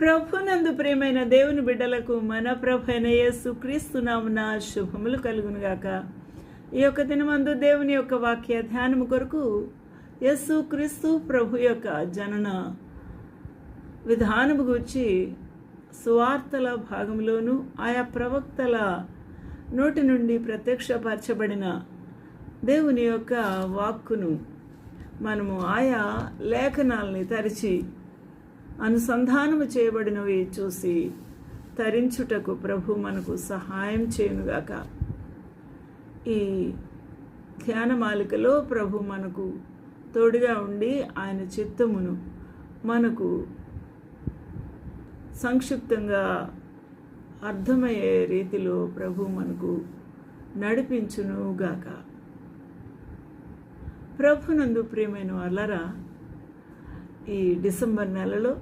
ప్రభునందు ప్రేమైన దేవుని బిడ్డలకు మన ప్రభైన అయిన యేసు క్రీస్తు శుభములు కలుగునుగాక. ఈ యొక్క దినమందు దేవుని యొక్క వాక్య ధ్యానము కొరకు యేసు క్రీస్తు ప్రభు యొక్క జనన విధానము గురించి సువార్తల భాగంలోను ఆయా ప్రవక్తల నోటి నుండి ప్రత్యక్షపరచబడిన దేవుని యొక్క వాక్కును మనము ఆయా లేఖనాల్ని తరిచి అనుసంధానము చేయబడినవి చూసి తరించుటకు ప్రభు మనకు సహాయం చేయనుగాక. ఈ ధ్యానమాలికలో ప్రభు మనకు తోడుగా ఉండి ఆయన చిత్తమును మనకు సంక్షిప్తంగా అర్థమయ్యే రీతిలో ప్రభు మనకు నడిపించునుగాక. ప్రభునందు ప్రియమైన వాళ్ళరా ఈ డిసెంబర్ నెలలో